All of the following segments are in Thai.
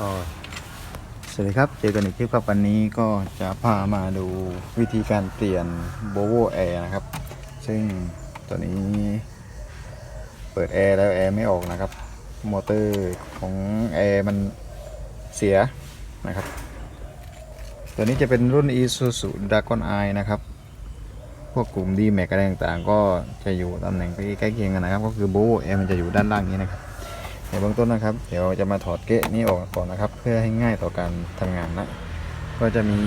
ก็สวัสดีครับ เจอกันอีกคลิปครับวันนี้ก็จะพามาดูวิธีการเปลี่ยน b o v o Air นะครับ ซึ่งตัวนี้เปิดแอร์แล้วแอร์ไม่ออกนะครับ มอเตอร์ของแอร์มันเสียนะครับ ตัวนี้จะเป็นรุ่น Isuzu Dragon Eye นะครับ พวกกลุ่มดีแม็กอะไรต่างๆ ก็จะอยู่ตำแหน่งใกล้เคียงกันนะครับ ก็คือ b o v o Air มันจะอยู่ด้านล่างนี้นะครับ ในเบื้องต้นนะครับ เดี๋ยวจะมาถอดเกะนี้ออกก่อนนะครับ เพื่อให้ง่ายต่อการทำงานนะ ก็จะมี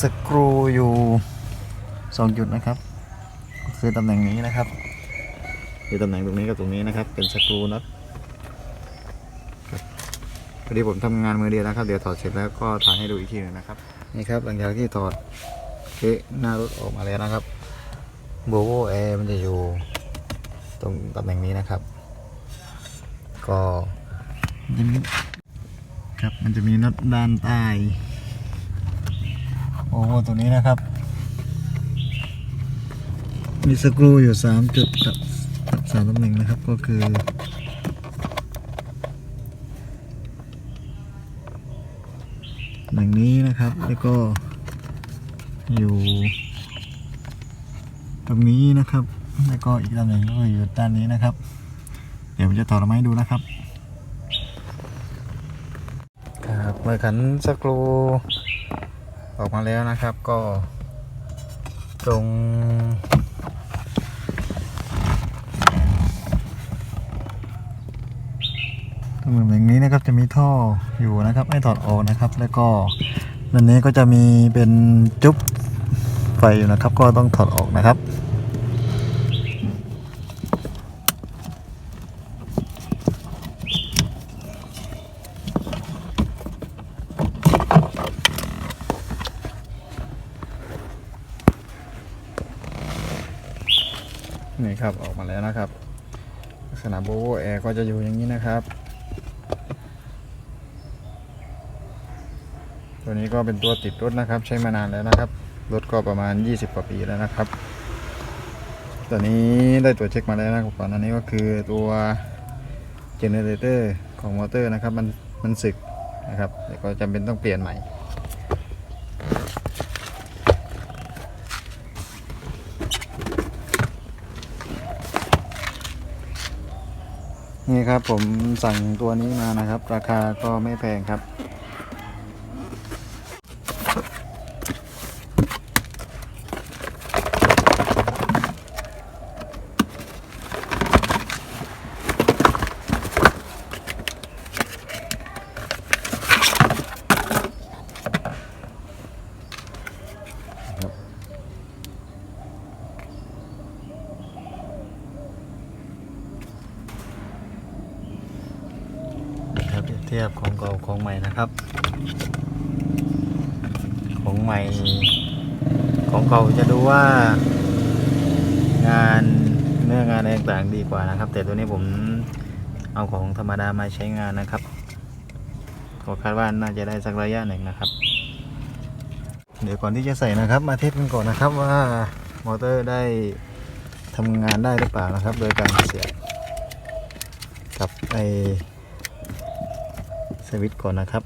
สกรูอยู่สองจุดนะครับคือตำแหน่งนี้นะครับคือตำแหน่งตรงนี้กับตรงนี้นะครับ เป็นสกรูน็อตครับพอดีผมทำงานมือเดียวนะครับ เดี๋ยวถอดเสร็จแล้วก็ถ่ายให้ดูอีกทีหนึงนะครับ นี่ครับหลังจากที่ถอดเกะหน้ารถออกมาแล้วนะครับโบโวแอร์มันจะอยู่ตรงตำแหน่งนี้นะครับ ก็มันจะมีครับมันจะมีน็อตด้านใต้โอ้โหตัวนี้นะครับ มีสกรูอยู่สามจุดกับสามตำแหน่งนะครับก็คือหนึ่งนี้นะครับแล้วก็อยู่ ตรงนี้นะครับ แล้วก็อีกตำแหน่งก็อยู่ด้านนี้นะครับ ดี๋ยวผมจะถอดออกมาให้ดูนะครับ ครับเมื่อขันสกรูออกมาแล้วนะครับก็ตรงตรงแบบนี้นะครับจะมีท่ออยู่นะครับไม่ถอดออกนะครับ แล้วก็ด้านนี้ก็จะมีเป็นจุ๊บไฟอยู่นะครับ ก็ต้องถอดออกนะครับ นี่ครับออกมาแล้วนะครับลักษณะโบโวแอร์ก็จะอยู่อย่างนี้นะครับ ตัวนี้ก็เป็นตัวติดรถนะครับ ใช้มานานแล้วนะครับ รถก็ประมาณ 20กว่าปีแล้วนะครับ ตัวนี้ได้ตัวจเช็คมาแล้วนะครับก่อนอันนี้ก็คือตัวเจเนเรเตอร์ของมอเตอร์นะครับ มันมันสึกนะครับเดี๋ยวก็จำเป็นต้องเปลี่ยนใหม่ นี่ครับผมสั่งตัวนี้มานะครับ ราคาก็ไม่แพงครับ เทียบของเก่าของใหม่นะครับ ของใหม่ ของเก่าจะดูว่างานเนื้องานอะไรต่างๆดีกว่านะครับ แต่ตัวนี้ผมเอาของธรรมดามาใช้งานนะครับก็คาดว่าน่าจะได้สักระยะหนึ่งนะครับ เดี๋ยวก่อนที่จะใส่นะครับ มาเทสกันก่อนนะครับว่ามอเตอร์ได้ทำงานได้หรือเปล่านะครับ โดยการเสียบกับไอ สวิตช์ก่อนนะครับ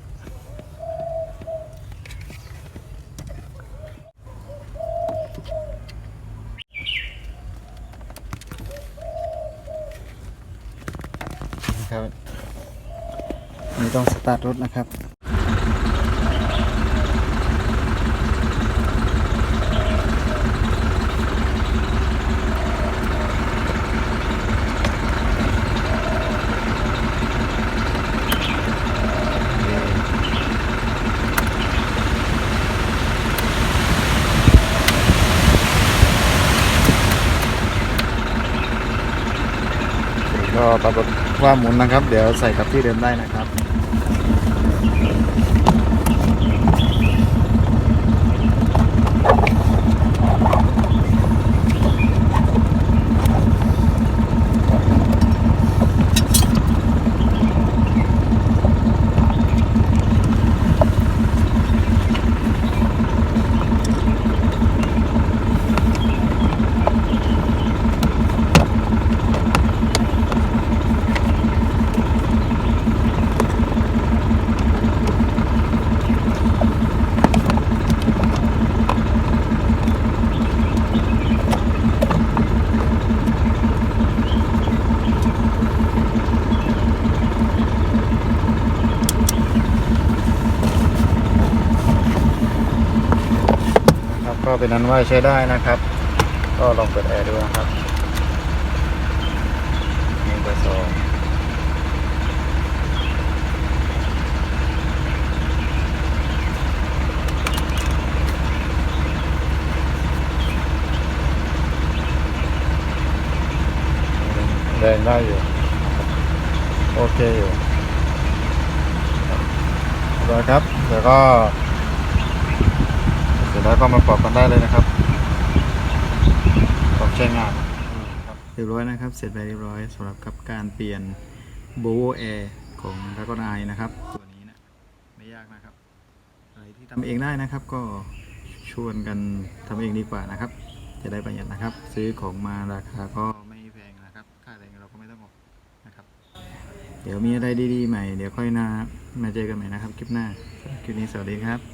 นะครับ นี่ต้องสตาร์ทรถนะครับ ก็ปรากฏว่าหมุนนะครับ เดี๋ยวใส่กับที่เดิมได้นะครับ เป็นนั้นว่าใช้ได้นะครับ ก็ลองเปิดแอร์ดูนะครับนี่เบอร์สองแรงได้อยู่ โอเคอยู่รอยครับ เดี๋ยวก็ สร็จแล้วก็มาปรับกันได้เลยนะครับปรับใช้งานเรียบร้อยนะครับ เสร็จไปเรียบร้อยสำหรับกับการเปลี่ยน b o v o Air ของด r a g o n Eye นะครับ ตัวนี้นะไม่ยากนะครับ อะไรที่ทำเองได้นะครับ ก็ชวนกันทำเองดีกว่านะครับ จะได้ประหยัดนะครับ ซื้อของมาราคาก็ไม่แพงนะครับ ค่าแรงเราก็ไม่ต้องออกนะครับ เดี๋ยวมีอะไรดีๆใหม่ เดี๋ยวค่อยนามาเจอกันใหม่นะครับ คลิปหน้าคลิปนี้สวัสดีครับ